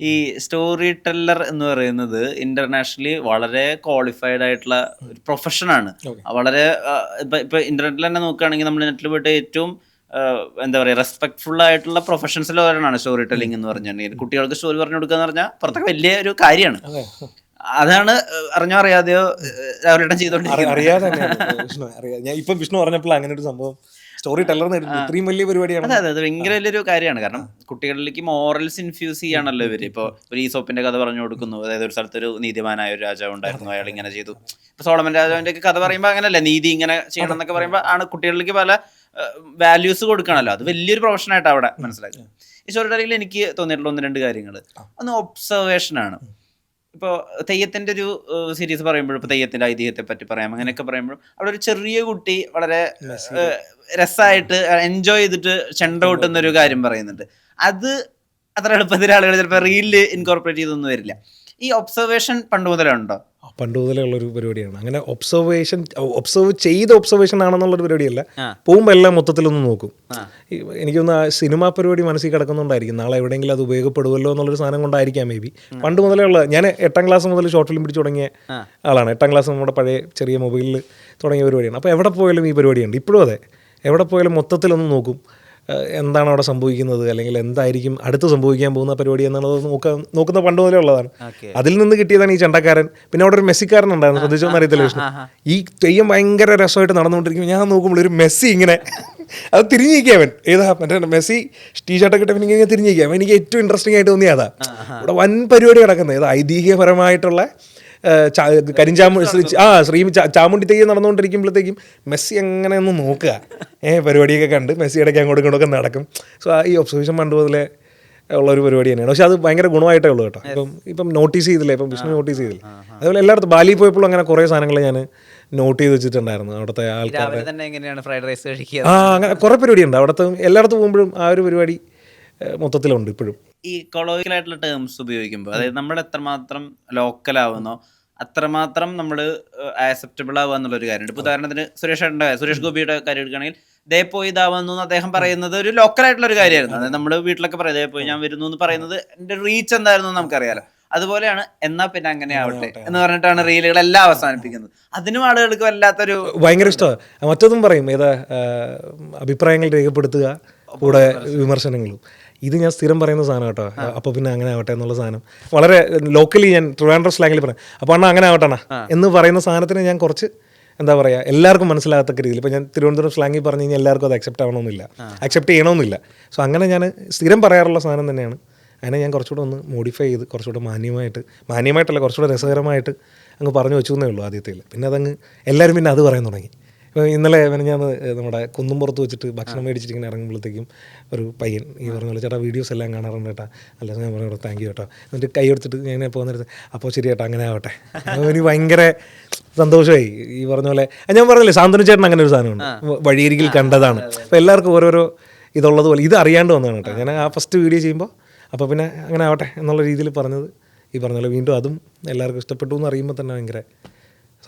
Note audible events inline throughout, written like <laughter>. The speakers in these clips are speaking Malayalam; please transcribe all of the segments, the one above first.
ഈ സ്റ്റോറി ടെല്ലർ എന്ന് പറയുന്നത് ഇന്റർനാഷണലി വളരെ ക്വാളിഫൈഡ് ആയിട്ടുള്ള ഒരു പ്രൊഫഷനാണ് ആണ്. വളരെ ഇപ്പൊ ഇന്റർനെറ്റിൽ തന്നെ നോക്കുകയാണെങ്കിൽ നമ്മൾ നെറ്റിൽ പോയിട്ട് ഏറ്റവും എന്താ പറയുക റെസ്പെക്ട്ഫുൾ ആയിട്ടുള്ള പ്രൊഫഷൻസിൽ ഒരെണ്ണമാണ് സ്റ്റോറി ടെല്ലിംഗ് എന്ന് പറഞ്ഞിട്ടുണ്ടെങ്കിൽ കുട്ടികൾക്ക് സ്റ്റോറി പറഞ്ഞു കൊടുക്കുക എന്ന് പറഞ്ഞാൽ പുറത്തൊക്കെ വലിയ ഒരു കാര്യമാണ്. അതാണ് അറിഞ്ഞോ അറിയാതെയോ അവരുടെ ചെയ്തോണ്ടിരിക്കുന്നത്. അറിയാതെ ഇപ്പം വിഷ്ണു പറഞ്ഞപ്പോൾ അങ്ങനെ ഒരു സംഭവം. സ്റ്റോറി ടെല്ലർ ഇത്രയും വലിയ പരിപാടിയാണ്. അതെ അതെ അത് ഭയങ്കര വലിയൊരു കാര്യമാണ്. കാരണം കുട്ടികളിലേക്ക് മോറൽസ് ഇൻഫ്യൂസ് ചെയ്യാണല്ലോ ഇവർ. ഇപ്പൊ ഒരു ഈസോപ്പിന്റെ കഥ പറഞ്ഞു കൊടുക്കുന്നു. അതായത് ഒരു സ്ഥലത്തൊരു നീതിമാനായ ഒരു രാജാവ് ഉണ്ടായിരുന്നു. അയാൾ ഇങ്ങനെ ചെയ്തു. ഇപ്പൊ സോളമൻ രാജാവിന്റെ ഒക്കെ കഥ പറയുമ്പോൾ അങ്ങനെയല്ല നീതി ഇങ്ങനെ ചെയ്യണം എന്നൊക്കെ പറയുമ്പോൾ ആണ് കുട്ടികളിലേക്ക് പല വാല്യൂസ് കൊടുക്കണമല്ലോ അത് വലിയൊരു പ്രൊഫഷനായിട്ട് അവിടെ മനസ്സിലാക്കി ഈ സ്റ്റോറി ടെല്ലിംഗിൽ എനിക്ക് തോന്നിയിട്ടുള്ള ഒന്ന് രണ്ട് കാര്യങ്ങൾ ഒന്ന് ഒബ്സർവേഷൻ ആണ്. ഇപ്പോൾ തെയ്യത്തിന്റെ ഒരു സീരീസ് പറയുമ്പോഴും ഇപ്പോൾ തെയ്യത്തിന്റെ ഐതിഹ്യത്തെ പറ്റി പറയാം. അങ്ങനെയൊക്കെ പറയുമ്പോഴും അവിടെ ഒരു ചെറിയ കുട്ടി വളരെ രസമായിട്ട് എൻജോയ് ചെയ്തിട്ട് ചെണ്ട കൊട്ടുന്ന ഒരു കാര്യം പറയുന്നുണ്ട്. അത് അത്ര എളുപ്പത്തിൽ ആളുകൾ ചിലപ്പോൾ റീലിൽ ഇൻകോർപ്പറേറ്റ് ചെയ്തൊന്നും വരില്ല. ഈ ഒബ്സർവേഷൻ പണ്ട് മുതലുണ്ടോ? പണ്ട് മുതലേ ഉള്ളൊരു പരിപാടിയാണ്. അങ്ങനെ ഒബ്സർവേഷൻ ഒബ്സർവ് ചെയ്ത ഒബ്സർവേഷൻ ആണെന്നുള്ളൊരു പരിപാടിയല്ല. പോകുമ്പോൾ എല്ലാം മൊത്തത്തിലൊന്ന് നോക്കും. എനിക്കൊന്ന് ആ സിനിമാ പരിപാടി മനസ്സിൽ കിടക്കുന്നുണ്ടായിരിക്കും. നാളെ എവിടെയെങ്കിലും അത് ഉപയോഗപ്പെടുമല്ലോ എന്നുള്ളൊരു സാധനം കൊണ്ടായിരിക്കാം മേ ബി പണ്ട് മുതലേ ഉള്ള ഞാൻ എട്ടാം ക്ലാസ് മുതൽ ഷോർട്ട് ഫിലിം പിടിച്ച് തുടങ്ങിയ. ആളാണ്. എട്ടാം ക്ലാസ് നമ്മുടെ പഴയ ചെറിയ മൊബൈലിൽ തുടങ്ങിയ പരിപാടിയാണ്. അപ്പോൾ എവിടെ പോയാലും ഈ പരിപാടിയുണ്ട്. ഇപ്പോഴും അതെ. എവിടെ പോയാലും മൊത്തത്തിലൊന്ന് നോക്കും. എന്താണ് അവിടെ സംഭവിക്കുന്നത്? അല്ലെങ്കിൽ എന്തായിരിക്കും അടുത്ത് സംഭവിക്കാൻ പോകുന്ന പരിപാടി എന്നുള്ളത് നോക്കാൻ നോക്കുന്ന പണ്ട് മുതലേ ഉള്ളതാണ്. അതിൽ നിന്ന് കിട്ടിയതാണ് ഈ ചണ്ടക്കാരൻ. പിന്നെ അവിടെ ഒരു മെസ്സിക്കാരൻ ഉണ്ടായിരുന്നു ശ്രദ്ധിച്ചോന്ന് അറിയത്തില്ല വിഷ്ണു. ഈ തെയ്യം ഭയങ്കര രസമായിട്ട് നടന്നുകൊണ്ടിരിക്കും ഞാൻ നോക്കുമ്പോൾ ഒരു മെസ്സി ഇങ്ങനെ അത് തിരിഞ്ഞിരിക്കുക അവൻ. ഏതാ? മറ്റേ മെസ്സി ടീഷർട്ടൊക്കെ ഇട്ട് ഇങ്ങനെ തിരിഞ്ഞിരിക്കുക എനിക്ക് ഏറ്റവും ഇൻട്രസ്റ്റിംഗ് ആയിട്ട് തോന്നിയതാ ഇവിടെ വൻ പരിപാടി കിടക്കുന്നത് ഇത് ഐതിഹ്യപരമായിട്ടുള്ള കരിഞ്ചാമു ശ്രീ- ആ ശ്രീ ചാമുണ്ടി തെയ്യം നടന്നുകൊണ്ടിരിക്കുമ്പോഴത്തേക്കും മെസ്സി എങ്ങനെ ഒന്ന് നോക്കുക. ഏ പരിപാടിയൊക്കെ കണ്ട് മെസ്സി ഇടയ്ക്ക് അങ്ങോട്ടും ഇങ്ങോട്ടൊക്കെ നടക്കും. സോ ഈ ഒബ്സർവേഷൻ പണ്ട് മുതലേ ഉള്ള ഒരു പരിപാടി തന്നെയാണ്. പക്ഷെ അത് ഭയങ്കര ഗുണമായിട്ടേ ഉള്ളൂ കേട്ടോ. ഇപ്പം ഇപ്പം നോട്ടീസ് ചെയ്തില്ലേ? ഇപ്പം വിഷ്ണു നോട്ടീസ് ചെയ്തില്ലേ? അതുപോലെ എല്ലായിടത്തും ബാലി പോയപ്പോഴും അങ്ങനെ കുറേ സാധനങ്ങൾ ഞാൻ നോട്ട് ചെയ്ത് വെച്ചിട്ടുണ്ടായിരുന്നു. അവിടുത്തെ ആൾക്കാർ രാവിലെ തന്നെ എങ്ങനെയാണ് ഫ്രൈഡ് റൈസ് കഴിക്കുക? ആ അങ്ങനെ കുറേ പരിപാടിയുണ്ട്. അവിടുത്തെ എല്ലായിടത്തും പോകുമ്പോഴും ആ ഒരു പരിപാടി മൊത്തത്തിലുണ്ട് ഇപ്പോഴും. ഈ കൊളോക്കിയൽ ആയിട്ടുള്ള ടേംസ് ഉപയോഗിക്കുമ്പോൾ അതായത് നമ്മൾ എത്രമാത്രം ലോക്കൽ ആവുന്നോ അത്രമാത്രം നമ്മൾ ആക്സെപ്റ്റബിൾ ആവുക എന്നുള്ളൊരു കാര്യമുണ്ട്. ഇപ്പൊ ഉദാഹരണത്തിന് സുരേഷ് ഏട്ടന്റെ സുരേഷ് ഗോപിയുടെ കാര്യം എടുക്കുകയാണെങ്കിൽ ദേ പോയി ഇതാവുന്നു എന്ന് അദ്ദേഹം പറയുന്നത് ഒരു ലോക്കൽ ആയിട്ടുള്ള ഒരു കാര്യമായിരുന്നു. അതായത് നമ്മൾ വീട്ടിലൊക്കെ പറയാം ദേ പോയി ഞാൻ വരുന്നു എന്ന് പറയുന്നത് എന്റെ റീച്ച് എന്തായിരുന്നു നമുക്കറിയാലോ. അതുപോലെയാണ് എന്നാ പിന്നെ അങ്ങനെ ആവട്ടെ എന്ന് പറഞ്ഞിട്ടാണ് റീലുകൾ എല്ലാം അവസാനിപ്പിക്കുന്നത്. അതിനും ആളുകൾക്ക് വല്ലാത്തൊരു ഭയങ്കര ഇഷ്ടമാണ്. മറ്റൊന്നും പറയും ഏതാ അഭിപ്രായങ്ങൾ രേഖപ്പെടുത്തുക കൂടെ വിമർശനങ്ങളും. ഇത് ഞാൻ സ്ഥിരം പറയുന്ന സാധനം കേട്ടോ. അപ്പോൾ പിന്നെ അങ്ങനെ ആവട്ടെ എന്നുള്ള സാധനം. വളരെ ലോക്കലി ഞാൻ ട്രിവാൻഡ്രം സ്ലാങ്ങിൽ പറയാം. അപ്പോൾ അണ്ണ അങ്ങനെ ആവട്ടെ എന്ന് പറയുന്ന സാധനത്തിന് ഞാൻ കുറച്ച് എന്താ പറയുക എല്ലാവർക്കും മനസ്സിലാകത്തക്ക രീതിയിൽ ഇപ്പോൾ ഞാൻ തിരുവനന്തപുരം സ്ലാങ്ങിൽ പറഞ്ഞു കഴിഞ്ഞാൽ എല്ലാവർക്കും അത് അക്സെപ്റ്റ് ആവണമെന്നില്ല. അക്സെപ്റ്റ് ചെയ്യണമെന്നില്ല. സോ അങ്ങനെ ഞാൻ സ്ഥിരം പറയാറുള്ള സാധനം തന്നെയാണ്. അതിനെ ഞാൻ കുറച്ചുകൂടെ ഒന്ന് മോഡിഫൈ ചെയ്ത് കുറച്ചുകൂടെ മാന്യമായിട്ട് മാന്യമായിട്ടല്ല കുറച്ചുകൂടെ രസകരമായിട്ട് അങ്ങ് പറഞ്ഞു വെച്ചു എന്നേ ഉള്ളൂ ആദ്യത്തിൽ പിന്നെ അതങ്ങ് എല്ലാവരും പിന്നെ അത് പറയാൻ തുടങ്ങി. ഇന്നലെ ഞാൻ നമ്മുടെ കുന്നുംപുറത്ത് വെച്ചിട്ട് ഭക്ഷണം മേടിച്ചിട്ട് ഇങ്ങനെ ഇറങ്ങുമ്പോഴത്തേക്കും ഒരു പയ്യൻ ഈ പറഞ്ഞ പോലെ ചേട്ടാ വീഡിയോസ് എല്ലാം കാണാറുണ്ട് കേട്ടാ. അല്ല ഞാൻ പറഞ്ഞു താങ്ക് യു കേട്ടോ. എന്നിട്ട് കൈ എടുത്തിട്ട് ഞാൻ പോകുന്നിടത്ത് അപ്പോൾ ശരി ചേട്ടാ അങ്ങനെ ആവട്ടെ. എനിക്ക് ഭയങ്കര സന്തോഷമായി. ഈ പറഞ്ഞ പോലെ ഞാൻ പറഞ്ഞില്ലേ സാന്ത്വന ചേട്ടൻ അങ്ങനെ ഒരു സാധനമുണ്ട്. വ- വഴിയരികിൽ കണ്ടതാണ്. അപ്പോൾ എല്ലാവർക്കും ഓരോരോ ഇതുള്ളതുപോലെ ഇത് അറിയാണ്ട് വന്നതാണ് കേട്ടോ. ഞാൻ ആ ഫസ്റ്റ് വീഡിയോ ചെയ്യുമ്പോൾ അപ്പോൾ പിന്നെ അങ്ങനെ ആവട്ടെ എന്നുള്ള രീതിയിൽ പറഞ്ഞത് ഈ പറഞ്ഞ പോലെ വീണ്ടും അതും എല്ലാവർക്കും ഇഷ്ടപ്പെട്ടു എന്ന് അറിയുമ്പോൾ തന്നെ ഭയങ്കര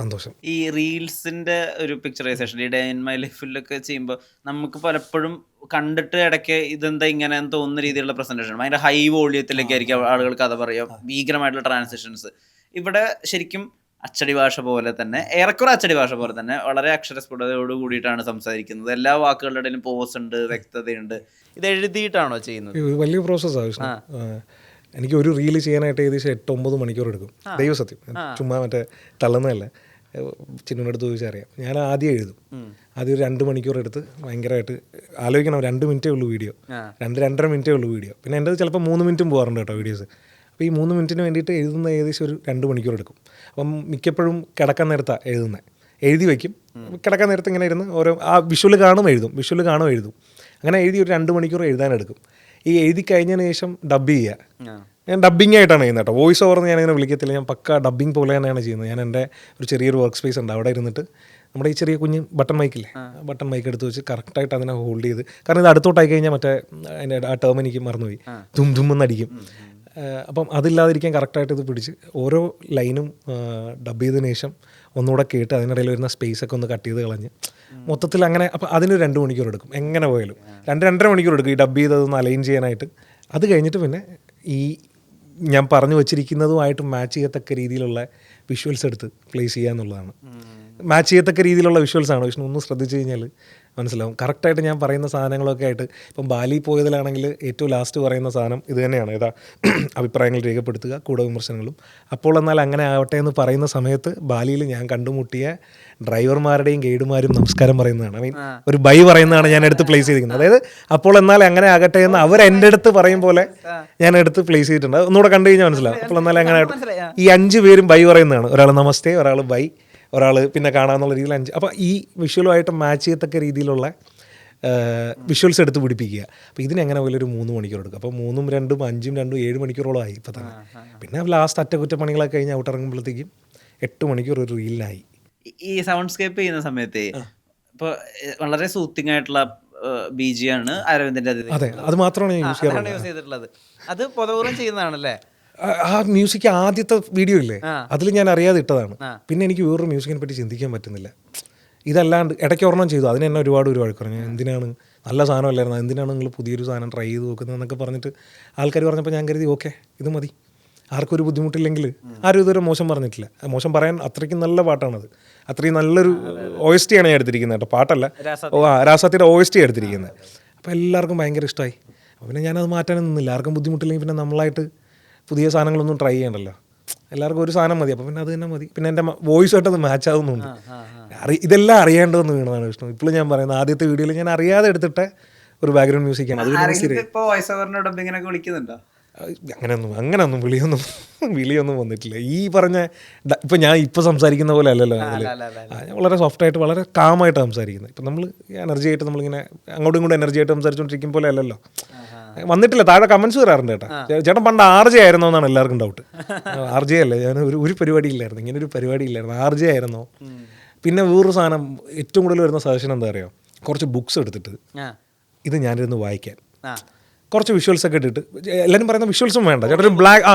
സന്തോഷം. ഈ റീൽസിന്റെ ഒരു പിക്ചറൈസേഷൻ ഈ ഡേ ഇൻ മൈ ലൈഫിലൊക്കെ ചെയ്യുമ്പോൾ നമുക്ക് പലപ്പോഴും കണ്ടിട്ട് ഇടയ്ക്ക് ഇതെന്താ ഇങ്ങനെ തോന്നുന്ന രീതിയിലുള്ള പ്രസന്റേഷൻ ഭയങ്കര ഹൈ വോളിയത്തിലേക്ക് ആയിരിക്കും ആളുകൾ കഥ പറയുക ഭീകരമായിട്ടുള്ള ട്രാൻസിഷൻസ് ഇവിടെ ശരിക്കും അച്ചടി ഭാഷ പോലെ തന്നെ ഏറെക്കുറെ അച്ചടി ഭാഷ പോലെ തന്നെ വളരെ അക്ഷരസ്ഫുടതയോട് കൂടിയിട്ടാണ് സംസാരിക്കുന്നത്. എല്ലാ വാക്കുകളുടെ ഇടയിലും പോസ് ഉണ്ട് വ്യക്തതയുണ്ട്. ഇത് എഴുതിയിട്ടാണോ ചെയ്യുന്നത്? വലിയ പ്രോസസ്സാണ് എനിക്ക് ഒരു റീൽ ചെയ്യാനായിട്ട് ഏകദേശം എട്ട് ഒമ്പത് മണിക്കൂർ എടുക്കും. ദൈവസത്യം. ചുമ്മാ മറ്റേ തള്ളുന്നതല്ല. ചിന്നടുത്ത് ചോദിച്ചറിയാം ഞാൻ ആദ്യം എഴുതും. ആദ്യം ഒരു രണ്ട് മണിക്കൂർ എടുത്ത് ഭയങ്കരമായിട്ട് ആലോചിക്കണം രണ്ട് മിനിറ്റേ ഉള്ളൂ വീഡിയോ. രണ്ട് രണ്ടര മിനിറ്റേ ഉള്ളൂ വീഡിയോ. പിന്നെ എന്റെ ചിലപ്പോൾ മൂന്ന് മിനിറ്റും പോകാറുണ്ട് കേട്ടോ വീഡിയോസ്. അപ്പോൾ ഈ മൂന്ന് മിനിറ്റിന് വേണ്ടിയിട്ട് എഴുതുന്ന ഏകദേശം ഒരു രണ്ട് മണിക്കൂർ എടുക്കും. അപ്പം മിക്കപ്പോഴും കിടക്കാൻ നേരത്താണ് എഴുതുന്നത് എഴുതി വയ്ക്കും കിടക്കാൻ നേരത്ത് ഇങ്ങനെ ഇരുന്ന് ഓരോ ആ വിഷ്വൽ കാണും എഴുതും. വിഷ്വൽ കാണും എഴുതും. അങ്ങനെ എഴുതി ഒരു രണ്ട് മണിക്കൂർ എഴുതാനെടുക്കും. ഈ എഴുതി കഴിഞ്ഞതിന് ശേഷം ഡബ് ചെയ്യുക. ഞാൻ ഡബ്ബിംഗ് ആയിട്ടാണ് ചെയ്യുന്നത് കേട്ടോ. വോയിസ് ഓവർ ഞാൻ അങ്ങനെ വിളിക്കത്തില്ല. ഞാൻ പക്ക ഡബ്ബിംഗ് പോലെ തന്നെയാണ് ചെയ്യുന്നത്. ഞാൻ എന്റെ ഒരു ചെറിയൊരു വർക്ക് സ്പേസ് ഉണ്ട്. അവിടെ ഇരുന്നിട്ട് നമ്മുടെ ഈ ചെറിയ കുഞ്ഞ് ബട്ടൺ മൈക്കില്ലേ ബട്ടൺ മൈക്ക് എടുത്ത് വെച്ച് കറക്റ്റായിട്ട് അതിനെ ഹോൾഡ് ചെയ്ത് കാരണം ഇത് അടുത്തോട്ടായി കഴിഞ്ഞാൽ മറ്റേ അതിന്റെ ആ ടേം എനിക്ക് മറന്നുപോയി. തും തും എന്നടിക്കും അപ്പം അതില്ലാതിരിക്കാൻ കറക്റ്റായിട്ട് ഇത് പിടിച്ച് ഓരോ ലൈനും ഡബ് ചെയ്തതിന് ശേഷം ഒന്നുകൂടെ കേട്ട് അതിനിടയിൽ വരുന്ന സ്പേസ് ഒക്കെ ഒന്ന് കട്ട് ചെയ്ത് കളഞ്ഞ് മൊത്തത്തിൽ അങ്ങനെ അപ്പം അതിന് രണ്ട് മണിക്കൂർ എടുക്കും. എങ്ങനെ പോയാലും. രണ്ട് രണ്ടര മണിക്കൂർ എടുക്കും ഈ ഡബ് ചെയ്തതൊന്ന് അലൈൻ ചെയ്യാനായിട്ട്. അത് കഴിഞ്ഞിട്ട് പിന്നെ ഈ ഞാൻ പറഞ്ഞു വച്ചിരിക്കുന്നതുമായിട്ട് മാച്ച് ചെയ്യത്തക്ക രീതിയിലുള്ള വിഷ്വൽസ് എടുത്ത് പ്ലേസ് ചെയ്യുക എന്നുള്ളതാണ്. മാച്ച് ചെയ്യത്തക്ക രീതിയിലുള്ള വിഷ്വൽസ് ആണ്. വിഷ്ണു ഒന്ന് ശ്രദ്ധിച്ചു കഴിഞ്ഞാൽ മനസ്സിലാവും. കറക്റ്റായിട്ട് ഞാൻ പറയുന്ന സാധനങ്ങളൊക്കെ ആയിട്ട് ഇപ്പം ബാലി പോയതിലാണെങ്കിൽ ഏറ്റവും ലാസ്റ്റ് പറയുന്ന സാധനം ഇത് തന്നെയാണ്. ഏതാ <clears throat> അഭിപ്രായങ്ങൾ രേഖപ്പെടുത്തുക കൂടെ വിമർശനങ്ങളും. അപ്പോൾ എന്നാൽ അങ്ങനെ ആവട്ടെ എന്ന് പറയുന്ന സമയത്ത് ബാലിയിൽ ഞാൻ കണ്ടുമുട്ടിയ ഡ്രൈവർമാരുടെയും ഗൈഡുമാരും നമസ്കാരം പറയുന്നതാണ്. ഐ മീൻ ഒരു ബൈ പറയുന്നതാണ് ഞാൻ എടുത്ത് പ്ലേസ് ചെയ്തിരിക്കുന്നത്. അതായത് അപ്പോൾ എന്നാൽ അങ്ങനെ ആകട്ടെ എന്ന് അവർ എന്റെ അടുത്ത് പറയും പോലെ ഞാൻ എടുത്ത് പ്ലേസ് ചെയ്തിട്ടുണ്ട്. ഒന്നുകൂടെ കണ്ടു കഴിഞ്ഞാൽ മനസ്സിലാവും. അപ്പോൾ എന്നാൽ അങ്ങനെ. ഈ അഞ്ച് പേരും ബൈ പറയുന്നതാണ്. ഒരാൾ നമസ്തേ ഒരാൾ ബൈ. ഒരാൾ പിന്നെ കാണാമെന്നുള്ള രീതിയിൽ അഞ്ച് അപ്പോൾ ഈ വിഷ്വലുമായിട്ട് മാച്ച് ചെയ്യത്തക്ക രീതിയിലുള്ള വിഷ്വൽസ് എടുത്ത് പിടിപ്പിക്കുക. അപ്പോൾ ഇതിനെങ്ങനെ പോലും ഒരു മൂന്ന് മണിക്കൂർ എടുക്കും. അപ്പോൾ മൂന്നും രണ്ടും അഞ്ചും രണ്ടും ഏഴ് മണിക്കൂറോളം ആയി ഇപ്പോൾ തന്നെ പിന്നെ ലാസ്റ്റ് അറ്റകുറ്റപ്പണികളൊക്കെ കഴിഞ്ഞ് ഔട്ട് ഇറങ്ങുമ്പോഴത്തേക്കും എട്ട് മണിക്കൂർ ഒരു റീലിനായി ഈ- സൗണ്ട്സ്കേപ്പ് ചെയ്യുന്ന സമയത്ത് ഇപ്പോൾ വളരെ സൂത്തിങ് ആയിട്ടുള്ള ബി ജി ആണ് അരവിന്ദന്റെ അതെ അത് മാത്രമാണ് യൂസ് ചെയ്തിട്ടുള്ളത്. അത് പൊതുപൂർവം ചെയ്യുന്നതാണല്ലേ? ആ- മ്യൂസിക് ആദ്യത്തെ വീഡിയോ ഇല്ലേ. അതിൽ ഞാൻ അറിയാതെ ഇട്ടതാണ്. പിന്നെ എനിക്ക് വേറൊരു മ്യൂസിക്കിനെ പറ്റി ചിന്തിക്കാൻ പറ്റുന്നില്ല. ഇതല്ലാണ്ട് ഇടയ്ക്ക് ഒരെണ്ണം ചെയ്തു. അതിന് എന്നെ ഒരുപാട് ഒരുപാട് പറഞ്ഞു. എന്തിനാണ്? നല്ല സാധനമല്ലായിരുന്നു? എന്തിനാണ് നിങ്ങൾ പുതിയൊരു സാധനം ട്രൈ ചെയ്ത് നോക്കുന്നത് എന്നൊക്കെ പറഞ്ഞിട്ട് ആൾക്കാർ പറഞ്ഞപ്പോൾ ഞാൻ കരുതി ഓക്കെ ഇത് മതി. ആർക്കൊരു ഒരു ബുദ്ധിമുട്ടില്ലെങ്കിൽ ആരും ഇതുവരെ മോശം പറഞ്ഞിട്ടില്ല. മോശം പറയാൻ അത്രയ്ക്കും നല്ല പാട്ടാണത്. അത്രയും നല്ലൊരു ഒ എസ് ടി ആണ് ഞാൻ എടുത്തിരിക്കുന്നത് കേട്ടോ. പാട്ടല്ല. ഓ ആ രാസാത്തിയുടെ ഒ എസ് ടി എടുത്തിരിക്കുന്നത്. അപ്പോൾ എല്ലാവർക്കും ഭയങ്കര ഇഷ്ടമായി പിന്നെ ഞാനത് മാറ്റാനൊന്നും നിന്നില്ല. ആർക്കും ബുദ്ധിമുട്ടില്ലെങ്കിൽ പിന്നെ നമ്മളായിട്ട് പുതിയ സാധനങ്ങളൊന്നും ട്രൈ ചെയ്യണ്ടല്ലോ. എല്ലാവർക്കും ഒരു സാധനം മതി അപ്പോൾ പിന്നെ അത് തന്നെ മതി. പിന്നെ എന്റെ വോയിസ് ആയിട്ട് അത് മാച്ച് ആവുന്നുണ്ട്. അറി ഇതെല്ലാം അറിയേണ്ടതെന്ന് വീണതാണ് വിഷ്ണു. ഇപ്പോഴും ഞാൻ പറയുന്നത് ആദ്യത്തെ വീഡിയോയിൽ ഞാൻ അറിയാതെ എടുത്തിട്ട് ഒരു ബാക്ക്ഗ്രൗണ്ട് മ്യൂസിക്കാണ് അങ്ങനെയൊന്നും അങ്ങനെയൊന്നും വിളിയൊന്നും വിളിയൊന്നും വന്നിട്ടില്ല. ഈ പറഞ്ഞ ഇപ്പം ഞാൻ ഇപ്പം സംസാരിക്കുന്ന പോലെ അല്ലല്ലോ അതിൽ ഞാൻ വളരെ സോഫ്റ്റ് ആയിട്ട് വളരെ കാമായിട്ട് സംസാരിക്കുന്നത്. ഇപ്പം നമ്മൾ എനർജി ആയിട്ട് നമ്മളിങ്ങനെ അങ്ങോട്ടും ഇങ്ങോട്ടും എനർജി ആയിട്ട് സംസാരിച്ചുകൊണ്ടിരിക്കും പോലെ അല്ലല്ലോ. വന്നിട്ടില്ല താഴെ കമന്റ്സ് വരാറുണ്ട് ചേട്ടാ ചേട്ടൻ പണ്ട് ആർ ജെ ആയിരുന്നോ എന്നാണ് എല്ലാവർക്കും ഡൗട്ട് ആർ ജെ അല്ലേ ഞാൻ ഒരു ഒരു പരിപാടി ഇല്ലായിരുന്നു ഇങ്ങനെ ഒരു പരിപാടി ഇല്ലായിരുന്നു ആർ ജെ ആയിരുന്നോ. പിന്നെ വേറൊരു സാധനം ഏറ്റവും കൂടുതൽ വരുന്ന സജഷൻ എന്താ പറയുക കുറച്ച് ബുക്സ് എടുത്തിട്ട് ഇത് ഞാനിരുന്ന് വായിക്കാൻ. കുറച്ച് വിഷ്വൽസ് ഒക്കെ ഇട്ടിട്ട് എല്ലാവരും പറയുന്ന വിഷ്വൽസും വേണ്ട. ചേട്ടൻ ഒരു ബ്ലാക്ക് ആ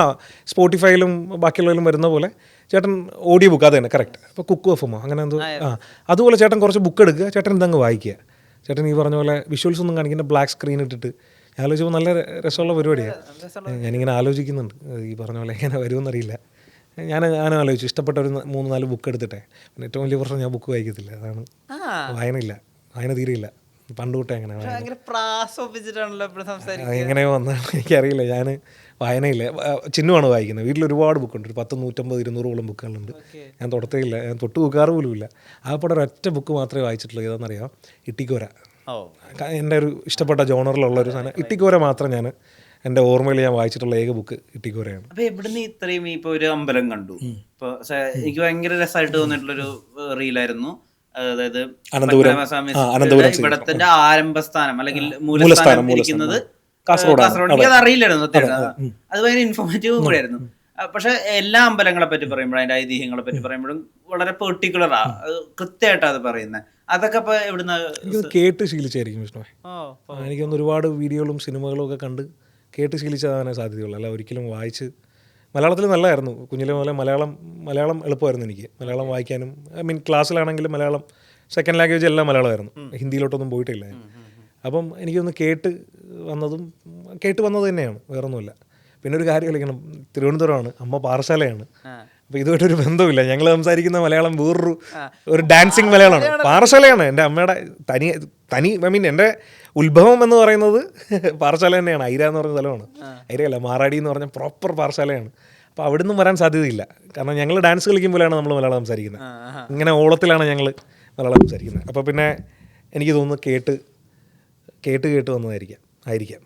സ്പോട്ടിഫൈയിലും ബാക്കിയുള്ളതിലും വരുന്ന പോലെ ചേട്ടൻ ഓഡിയോ ബുക്ക് അത് തന്നെ കറക്റ്റ് അപ്പോൾ കുക്ക് എഫമോ അങ്ങനെ എന്തോ ആ അതുപോലെ ചേട്ടൻ കുറച്ച് ബുക്ക് എടുക്കുക ചേട്ടൻ ഇതങ്ങ് വായിക്കുക. ചേട്ടൻ ഈ പറഞ്ഞ പോലെ വിഷ്വൽസ് ഒന്നും കാണിക്കുന്ന ബ്ലാക്ക് സ്ക്രീൻ ഇട്ടിട്ട് ഞാൻ ആലോചിച്ചപ്പോൾ നല്ല രസമുള്ള പരിപാടിയാണ് ഞാനിങ്ങനെ ആലോചിക്കുന്നുണ്ട്. ഈ പറഞ്ഞ പോലെ എങ്ങനെ വരുമെന്നറിയില്ല. ഞാൻ ഞാൻ ആലോചിച്ചു. ഇഷ്ടപ്പെട്ട ഒരു മൂന്ന് നാല് ബുക്ക് എടുത്തിട്ടെ. പിന്നെ ഏറ്റവും വലിയ പ്രശ്നം ഞാൻ ബുക്ക് വായിക്കത്തില്ല. അതാണ്. ആ. വായനയില്ല. വായന തീരെയില്ല. പണ്ട് തൊട്ടേ അങ്ങനെ എങ്ങനെയോ വന്നാണ് എനിക്കറിയില്ല. ഞാൻ വായനയില്ല. ആ, ചിഹ്നമാണ് വായിക്കുന്നത്. വീട്ടിൽ ഒരുപാട് ബുക്കുണ്ട് ഒരു പത്ത് നൂറ്റമ്പത് ഇരുന്നൂറോളം ബുക്കുകളുണ്ട് ഞാൻ തുടത്തേയില്ല ഇല്ല. ഞാൻ തൊട്ട് നോക്കാറ് പോലും ഇല്ല പടം ഒരൊറ്റ ബുക്ക് മാത്രമേ വായിച്ചിട്ടുള്ളൂ. ഏതാണെന്നറിയാം? ഇട്ടിക്കോര. എന്റെ ഒരു ഇഷ്ടപ്പെട്ട ജോണറിലുള്ള ഒരു സാധനം. ഇട്ടിക്കോര മാത്രം ഞാൻ എന്റെ ഓർമ്മയിൽ ഞാൻ വായിച്ചിട്ടുള്ള ഏക ബുക്ക് ഇട്ടിക്കോരയാണ്. അപ്പൊ എവിടുന്ന് ഇത്രയും ഇപ്പൊ ഒരു അമ്പലം കണ്ടു? ഇപ്പൊ എനിക്ക് ഭയങ്കര രസമായിട്ട് തോന്നിയിട്ടുള്ളൊരു റീലായിരുന്നു. അതായത് ഇവിടത്തിന്റെ ആരംഭസ്ഥാനം അല്ലെങ്കിൽ മൂലസ്ഥാനം ഇരിക്കുന്നത് കാസർഗോഡ്. എനിക്ക് അത് അറിയില്ലായിരുന്നു സത്യം. അത് ഭയങ്കര ഇൻഫോർമേറ്റീവ് കൂടെയായിരുന്നു. പക്ഷെ എല്ലാ അമ്പലങ്ങളെ പറ്റി പറയുമ്പോഴും അതിന്റെ ഐതിഹ്യങ്ങളെ പറ്റി പറയുമ്പോഴും വളരെ പെർട്ടിക്കുലറാ കൃത്യമായിട്ടാ അത് പറയുന്നത് അതൊക്കെ ഇപ്പൊ എവിടുന്ന് കേട്ട് ശീലിച്ചായിരിക്കും വിഷ്ണു എനിക്കൊന്ന് ഒരുപാട് വീഡിയോകളും സിനിമകളും ഒക്കെ കണ്ട് കേട്ട് ശീലിച്ചതാണ് സാധ്യതയുള്ളൂ. അല്ല ഒരിക്കലും വായിച്ച് മലയാളത്തിൽ നല്ലതായിരുന്നു കുഞ്ഞിലെ മുതലേ മലയാളം മലയാളം എളുപ്പമായിരുന്നു എനിക്ക്. മലയാളം വായിക്കാനും ഐ മീൻ ക്ലാസ്സിലാണെങ്കിലും മലയാളം സെക്കൻഡ് ലാംഗ്വേജ് എല്ലാം മലയാളമായിരുന്നു. ഹിന്ദിയിലോട്ടൊന്നും പോയിട്ടില്ല അപ്പം എനിക്കൊന്ന് കേട്ട് വന്നതും കേട്ട് വന്നത് തന്നെയാണ്. വേറൊന്നുമില്ല. പിന്നെ ഒരു കാര്യം കളിക്കണം. തിരുവനന്തപുരമാണ്. അമ്മ പാറശാലയാണ്. അപ്പോൾ ഇതുമായിട്ടൊരു ബന്ധമില്ല ഞങ്ങൾ സംസാരിക്കുന്ന മലയാളം വേറൊരു ഒരു ഡാൻസിങ് മലയാളമാണ്. പാറശാലയാണ്. എന്റെ അമ്മയുടെ തനി തനി ഐ മീൻ എന്റെ ഉത്ഭവം എന്ന് പറയുന്നത് പാറശാല തന്നെയാണ്. ഐര എന്ന് പറഞ്ഞ സ്ഥലമാണ്. ഐരയല്ല മാറാടി എന്ന് പറഞ്ഞ പ്രോപ്പർ പാറശാലയാണ്. അപ്പോൾ അവിടെ നിന്നും വരാൻ സാധ്യതയില്ല. കാരണം ഞങ്ങൾ ഡാൻസ് കളിക്കുമ്പോഴാണ് നമ്മൾ മലയാളം സംസാരിക്കുന്നത്. ഇങ്ങനെ ഓളത്തിലാണ് ഞങ്ങൾ മലയാളം സംസാരിക്കുന്നത്. അപ്പോൾ പിന്നെ എനിക്ക് തോന്നുന്നു കേട്ട് കേട്ട് കേട്ട് വന്നതായിരിക്കാം. ആയിരിക്കാം.